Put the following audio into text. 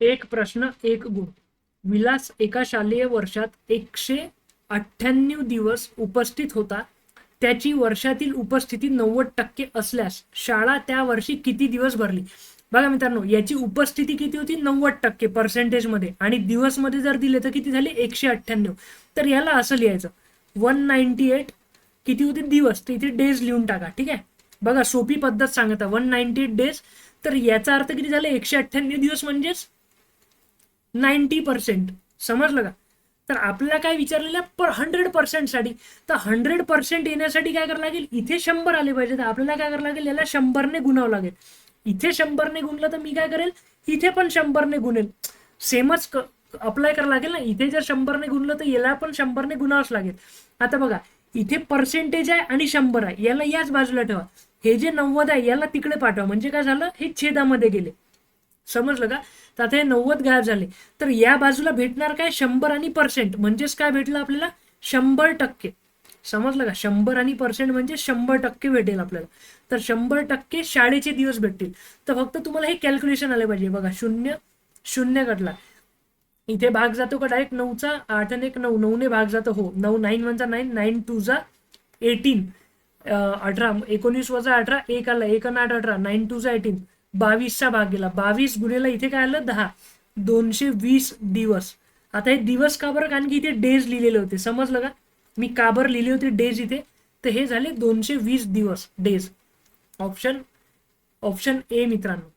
एक प्रश्न एक गुण. विलास एका शालेय वर्षात एकशे अठ्ठ्याण्णव दिवस उपस्थित होता. त्याची वर्षातील उपस्थिती नव्वद टक्के असल्यास शाळा त्या वर्षी किती दिवस भरली? बघा मित्रांनो याची उपस्थिती किती होती? नव्वद टक्के पर्सेंटेजमध्ये. आणि दिवसमध्ये जर दिले तर किती झाले? एकशे अठ्ठ्याण्णव. तर याला असं लिहायचं. वन नाईन्टी एट किती होते? दिवस. तर इथे डेज लिहून टाका ठीक आहे? बघा सोपी पद्धत सांगत. One ninety eight days. तर याचा अर्थ किती झाला? एकशे अठ्ठ्याण्णव दिवस म्हणजेच नाईन्टी पर्सेंट. समजलं का? तर आपल्याला काय विचारलेलं आहे? पर हंड्रेड पर्सेंटसाठी तर हंड्रेड पर्सेंट येण्यासाठी काय करावं लागेल? इथे शंभर आले पाहिजे तर आपल्याला काय करावं लागेल? याला शंभरने गुणावं लागेल. इथे शंभरने गुणलं तर मी काय करेल? इथे पण शंभरने गुणेल. सेमच अप्लाय करावं लागेल ना? इथे जर शंभरने गुणलं तर याला पण शंभरने गुणावंच लागेल. आता बघा इथे पर्सेंटेज आहे आणि शंभर आहे. याला याच बाजूला ठेवा. हे जे नव्वद आहे याला तिकडे पाठवा. म्हणजे काय झालं? हे छेदामध्ये गेले. समजलं का? तर आता हे नव्वद गायब झाले. तर या बाजूला भेटणार काय? शंभर आणि पर्सेंट म्हणजेच काय भेटलं आपल्याला? शंभर टक्के. समजलं का? शंभर आणि पर्सेंट म्हणजे शंभर टक्के भेटेल आपल्याला. तर शंभर टक्के शाळेचे दिवस भेटतील. तर फक्त तुम्हाला हे कॅल्क्युलेशन आले पाहिजे. बघा शून्य शून्य कटला इथे भाग जातो का डायरेक्ट नऊचा आठ आणि एक नऊ. नऊने भाग जातो. हो. नऊ नाईन वनचा नाईन नाईन टूचा एटीन अठरा. एकोणीस वजा अठरा एक आला. एक आणि आठ अठरा. नाईन टूचा एटीन बावीसचा भाग गेला बावीस गुन्हेला इथे काय आलं? दहा. दोनशे वीस दिवस. आता हे दिवस का बरं? कारण की इथे डेज लिहिलेले होते. समजलं का? मी काबर लिहिले होते डेज इथे? तर हे झाले दोनशे वीस दिवस. डेज. ऑप्शन ऑप्शन ए मित्रांनो.